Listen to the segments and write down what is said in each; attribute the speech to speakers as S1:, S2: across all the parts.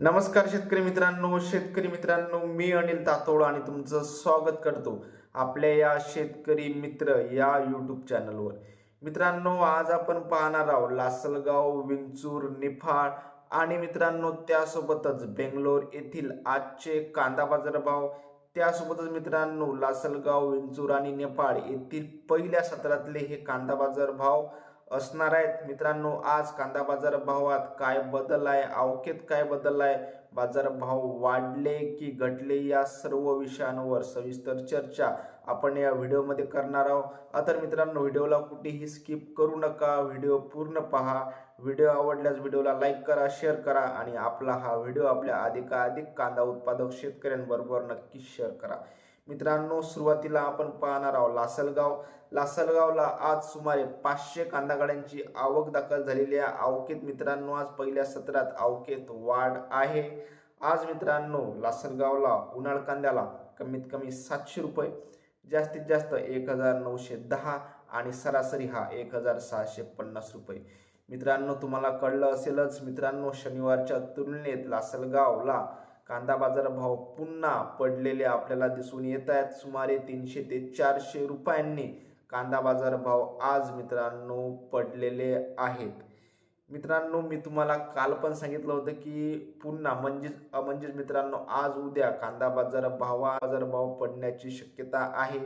S1: नमस्कार शेतकरी मित्रांनो शेतकरी मित्रांनो मी अनिल तातोड आणि तुमचं स्वागत करतो आपल्या या शेतकरी मित्र या यूट्यूब चॅनलवर मित्रांनो आज आपण पाहणार आहोत लासलगाव विंचूर निफाड आणि मित्रांनो त्यासोबतच बेंगलोर येथील आजचे कांदा बाजार भाव त्यासोबतच मित्रांनो लासलगाव विंचूर आणि नेपाळ येथील पहिल्या सत्रातले हे कांदा बाजार भाव असणार आहेत. मित्रांनो आज कांदा बाजार भावात काय बदल आहे? अवकेत काय बदल आहे? बाजार भाव वाढले की घटले या सर्व विषयांवर सविस्तर चर्चा आपण या व्हिडिओमध्ये करणार आहोत. तर मित्रांनो व्हिडिओला कुठेही स्किप करू नका. व्हिडिओ पूर्ण पहा. व्हिडिओ आवडल्यास व्हिडिओला लाईक करा शेअर करा आणि आपला हा व्हिडिओ आपल्या अधिकाधिक कांदा उत्पादक शेतकऱ्यांबरोबर नक्की शेअर करा. मित्रांनो सुरुवातीला आपण पाहणार आहोत लासलगाव. लासलगावला आज सुमारे पाचशे कांदागाड्यांची आवक दाखल झालेली आहे. आवकेत मित्रांनो आज पहिल्या सत्रात आवकेत वाढ आहे. आज मित्रांनो लासलगावला उन्हाळ कांद्याला कमीत कमी सातशे रुपये जास्तीत जास्त एक हजार नऊशे दहा आणि सरासरी हा एक हजार सहाशे पन्नास रुपये. मित्रांनो तुम्हाला कळलं असेलच मित्रांनो शनिवारच्या तुलनेत लासलगावला कांदा बाजार भाव पुन्हा पडलेले आपल्याला दिसून येत आहेत. सुमारे तीनशे ते चारशे रुपयांनी कांदा बाजार भाव आज मित्रांनो पडलेले आहेत. मित्रांनो मी तुम्हाला काल पण सांगितलं होतं की पुन्हा म्हणजेच म्हणजेच मित्रांनो आज उद्या कांदा बाजार भाव बाजार भाव पडण्याची शक्यता आहे.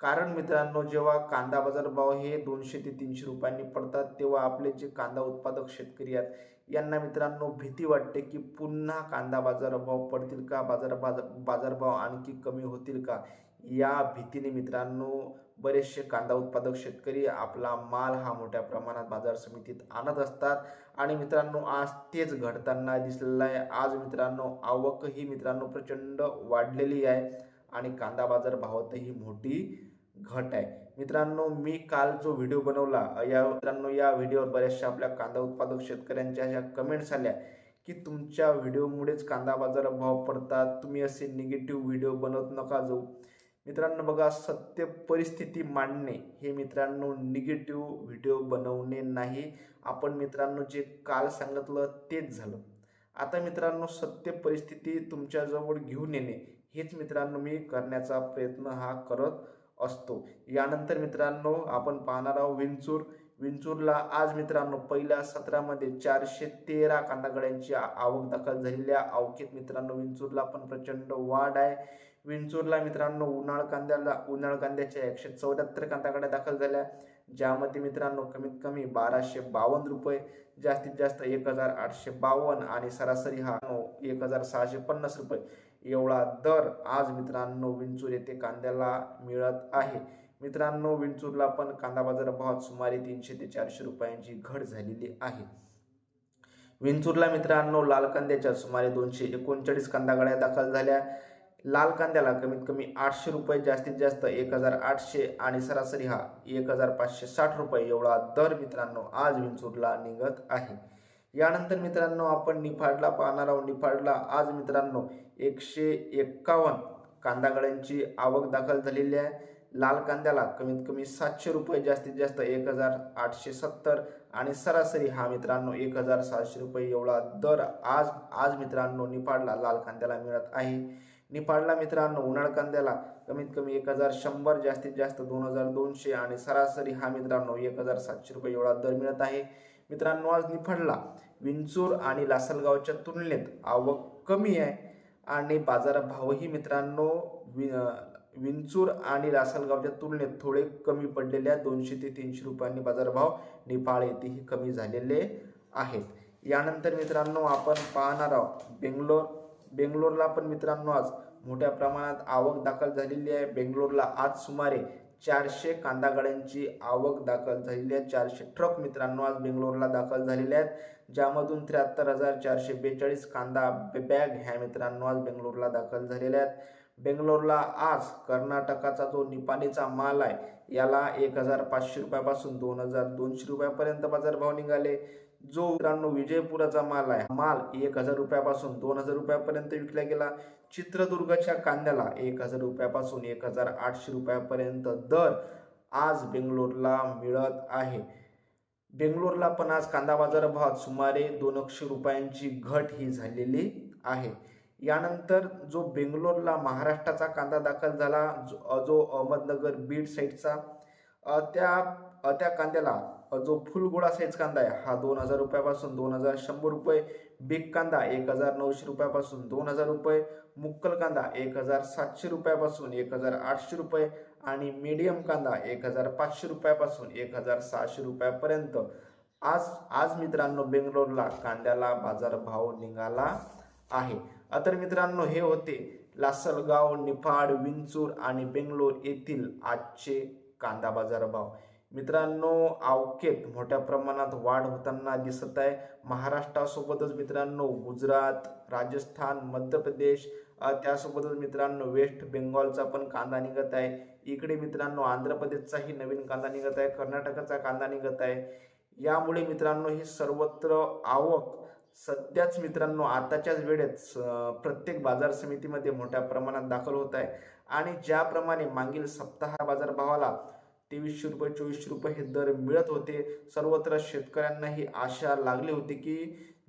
S1: कारण मित्रांनो जेव्हा कांदा बाजार भाव हे दोनशे ते तीनशे रुपयांनी पडतात तेव्हा आपले जे कांदा उत्पादक शेतकरी आहेत यांना मित्रांनो भीती वाटते की पुन्हा कांदा बाजारभाव पडतील का? बाजार बाजार बाजारभाव आणखी कमी होतील का? या भीतीने मित्रांनो बरेचसे कांदा उत्पादक शेतकरी आपला माल हा मोठ्या प्रमाणात बाजार समितीत आणत असतात. आणि मित्रांनो आज तेच घडताना दिसलेलं आहे. आज मित्रांनो आवकही मित्रांनो प्रचंड वाढलेली आहे. आणि कांदा बाजार भावातही मोठी घट आहे. मित्रांनो मी काल जो व्हिडिओ बनवला या मित्रांनो या व्हिडिओवर बऱ्याचशा आपल्या कांदा उत्पादक शेतकऱ्यांच्या अशा कमेंट्स आल्या की तुमच्या व्हिडिओमुळेच कांदा बाजार भाव पडतात तुम्ही असे निगेटिव्ह व्हिडिओ बनवत नका जाऊ. मित्रांनो बघा सत्य परिस्थिती मांडणे हे मित्रांनो निगेटिव्ह व्हिडिओ बनवणे नाही. आपण मित्रांनो जे काल सांगितलं तेच झालं. आता मित्रांनो सत्य परिस्थिती तुमच्याजवळ घेऊन येणे हेच मित्रांनो मी करण्याचा प्रयत्न हा करत असतो. यानंतर मित्रांनो आपण पाहणार आहोत विंचूर. विंचूरला आज मित्रांनो पहिल्या सत्रामध्ये चारशे तेरा कांदागड्यांची आवक दाखल झालेल्या अवकेत मित्रांनो विंचूरला पण प्रचंड वाढ आहे. विंचूरला मित्रांनो उन्हाळ कांद्याला उन्हाळ कांद्याच्या एकशे चौऱ्याहत्तर कांदागड्या दाखल झाल्या ज्यामध्ये मित्रांनो कमीत कमी बाराशे बावन्न रुपये जास्तीत जास्त एक हजार आठशे बावन्न आणि सरासरी हा एक हजार सहाशे पन्नास रुपये. एवढा दर आज मित्रांनो विंचूर येथे कांद्याला मिळत आहे. मित्रांनो विंचूरला पण कांदा बाजार भावात सुमारे तीनशे ते चारशे रुपयांची घट झालेली आहे. विंचूरला मित्रांनो लाल कांद्याच्या सुमारे दोनशे एकोणचाळीस कांदा गाड्या दाखल झाल्या. लाल कांद्याला कमीत कमी आठशे रुपये जास्तीत जास्त एक हजार आठशे आणि सरासरी हा एक हजार पाचशे साठ रुपये एवढा दर मित्रांनो आज विंचूरला निघत आहे. यानंतर मित्रांनो आपण निफाडला पाहणार आहोत. निफाडला आज मित्रांनो एकशे एक्कावन्न कांदागड्यांची आवक दाखल झालेली आहे. लाल कांद्याला कमीत कमी सातशे रुपये जास्तीत जास्त एक हजार आठशे सत्तर आणि सरासरी हा मित्रांनो एक हजार सातशे रुपये एवढा दर आज आज मित्रांनो निफाडला लाल कांद्याला मिळत आहे. निफाडला मित्रांनो उन्हाळ कांद्याला कमीत कमी एक हजार शंभर जास्तीत जास्त दोन हजार दोनशे आणि सरासरी हा मित्रांनो एक हजार सातशे रुपये एवढा दर मिळत आहे. मित्रांनो आज निफाडला. विंचूर आणि लासलगावच्या तुलनेत आवक कमी आहे आणि बाजारभावही मित्रांनो वि विंचूर आणि लासलगावच्या तुलनेत थोडे कमी पडलेले आहेत दोनशे ते तीनशे रुपयांनी बाजारभाव निफाड येथेही कमी झालेले आहेत. यानंतर मित्रांनो आपण पाहणार आहोत बेंगलोर बेंगलोरला पण मित्रांनो आज मोठ्या प्रमाणात आवक दाखल झालेली आहे. बेंगलोरला आज सुमारे चारशे कांदा गाड्यांची आवक दाखल झालेली आहे. चारशे ट्रक मित्रांनो आज बेंगलोरला दाखल झालेले आहेत. ज्यामधून त्र्याहत्तर हजार चारशे बेचाळीस कांदा बॅग ह्या मित्रांनो आज बेंगलोरला दाखल झालेल्या आहेत. बेंगलोरला आज कर्नाटकाचा जो निपाणीचा माल आहे याला एक हजार पाचशे रुपयापासून दोन हजार दोनशे रुपयापर्यंत बाजारभाव निघाले. जो मित्रांनो विजयपुराचा माल आहे माल एक हजार रुपयापासून दोन हजार रुपयापर्यंत विकला गेला. चित्रदुर्गच्या कांद्याला एक हजार रुपयापासून एक हजार आठशे रुपयापर्यंत दर आज बेंगलोरला मिळत आहे. बेंगलोरला पण आज कांदा बाजारभावात सुमारे दोनशे रुपयांची घट ही झालेली आहे. यानंतर जो बेंगलोरला महाराष्ट्राचा कांदा दाखल झाला जो जो अहमदनगर बीड साईडचा त्या त्या कांद्याला जो जो फुलगोळा साईज कांदा आहे हा दोन हजार रुपयापासून दोन हजार शंभर रुपये बिग कांदा एक हजार नऊशे रुपयापासून दोन हजार रुपये मुक्कल कांदा एक हजार सातशे रुपयापासून एक हजार आठशे रुपये आणि मीडियम कांदा एक हजार पाचशे रुपयापासून एक हजार सहाशे रुपयापर्यंत. आज आज मित्रांनो बेंगलोरला कांद्याला बाजारभाव निघाला आहे. तर मित्रांनो हे होते लासलगाव निफाड विंचूर आणि बेंगलोर येथील आजचे कांदा बाजार भाव मित्रांनो अवकेत मोठ्या प्रमाणात वाढ होताना दिसत आहे. महाराष्ट्रासोबतच मित्रांनो गुजरात राजस्थान मध्य प्रदेश त्यासोबतच मित्रांनो वेस्ट बेंगॉलचा पण कांदा निघत आहे. इकडे मित्रांनो आंध्र प्रदेशचाही नवीन कांदा निघत आहे. कर्नाटकाचा कांदा निघत आहे. यामुळे मित्रांनो ही सर्वत्र आवक सध्याच मित्रांनो आताच्याच वेळेत स- प्रत्येक बाजार समितीमध्ये मोठ्या प्रमाणात दाखल होत आहे. आणि ज्याप्रमाणे मागील सप्ताह बाजार भावाला तेवीसशे रुपये चोवीसशे रुपये हे दर मिळत होते. सर्वत्र शेतकऱ्यांना ही आशा लागली होती की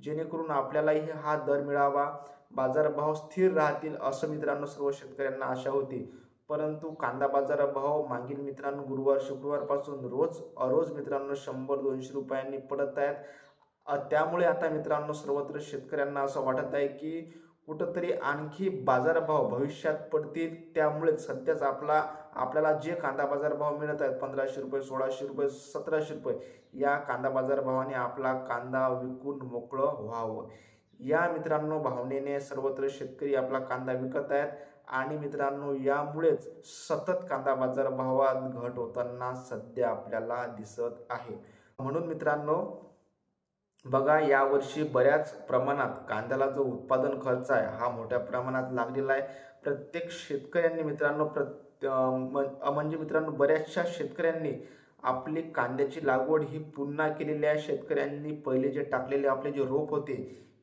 S1: जेणेकरून आपल्यालाही हा दर मिळावा. बाजारभाव स्थिर राहतील असं मित्रांनो सर्व शेतकऱ्यांना आशा होती. परंतु कांदा बाजारभाव मागील मित्रांनो गुरुवार शुक्रवारपासून रोज अरोज मित्रांनो शंभर दोनशे रुपयांनी पडत आहेत. त्यामुळे आता मित्रांनो सर्वत्र शेतकऱ्यांना असं वाटत आहे की कुठंतरी आणखी बाजारभाव भविष्यात पडतील. त्यामुळे सध्याच आपला आपल्याला जे कांदा बाजारभाव मिळत आहेत पंधराशे रुपये सोळाशे रुपये सतराशे रुपये या कांदा बाजारभावाने आपला कांदा विकून मोकळं व्हावं. या मित्रांनो भावनेने सर्वत्र शेतकरी आपला कांदा विकत आहेत. आणि मित्रांनो यामुळेच सतत कांदा बाजार भावात घट होताना सध्या आपल्याला दिसत आहे. म्हणून मित्रांनो बघा यावर्षी बऱ्याच प्रमाणात कांद्याला जो उत्पादन खर्च आहे हा मोठ्या प्रमाणात लागलेला आहे. प्रत्येक शेतकऱ्यांनी मित्रांनो प्रत म- म्हणजे मित्रांनो बऱ्याचशा शेतकऱ्यांनी आपली कांद्याची लागवड ही पुन्हा केलेली आहे. शेतकऱ्यांनी पहिले जे टाकलेले आपले जे रोप होते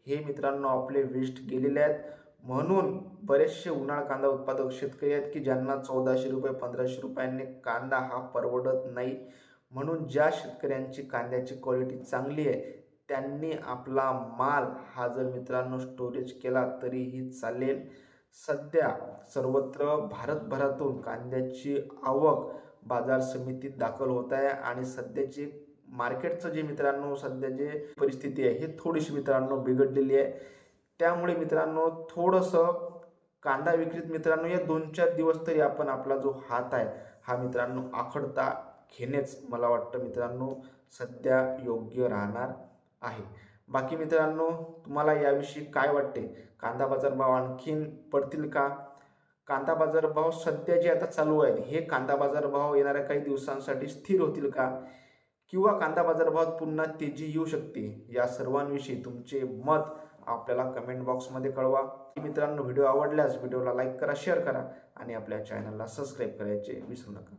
S1: हे मित्रांनो आपले वेस्ट गेलेले आहेत. म्हणून बरेचसे उन्हाळ कांदा उत्पादक शेतकरी आहेत की ज्यांना चौदाशे रुपये पंधराशे रुपयांनी कांदा हा परवडत नाही. म्हणून ज्या शेतकऱ्यांची कांद्याची क्वालिटी चांगली आहे त्यांनी आपला माल हा जर मित्रांनो स्टोरेज केला तरीही चालेल. सध्या सर्वत्र भारतभरातून कांद्याची आवक बाजार समितीत दाखल होत आहे आणि सध्याची मार्केटचं जे मित्रांनो सध्या जे परिस्थिती आहे ही थोडीशी मित्रांनो बिघडलेली आहे. त्यामुळे मित्रांनो थोडंसं कांदा विक्रीत मित्रांनो या दोन चार दिवस तरी आपण आपला जो हात आहे हा मित्रांनो आखडता घेणेच मला वाटतं मित्रांनो सध्या योग्य राहणार. आहे. बाकी मित्रांनो तुम्हाला याविषयी काय वाटते? कांदा बाजार भाव आणखीन पडतील का? कांदा बाजार भाव सध्या जे आता चालू आहेत हे कांदा बाजार भाव येणाऱ्या काही दिवसांसाठी स्थिर होतील का? किंवा कांदा बाजारभावात पुन्हा तेजी येऊ शकते? या सर्वांविषयी तुमचे मत आपल्याला कमेंट बॉक्समध्ये कळवा. मित्रांनो व्हिडिओ आवडल्यास व्हिडिओला लाईक करा शेअर करा आणि आपल्या चॅनलला सबस्क्राईब करायचे विसरू नका.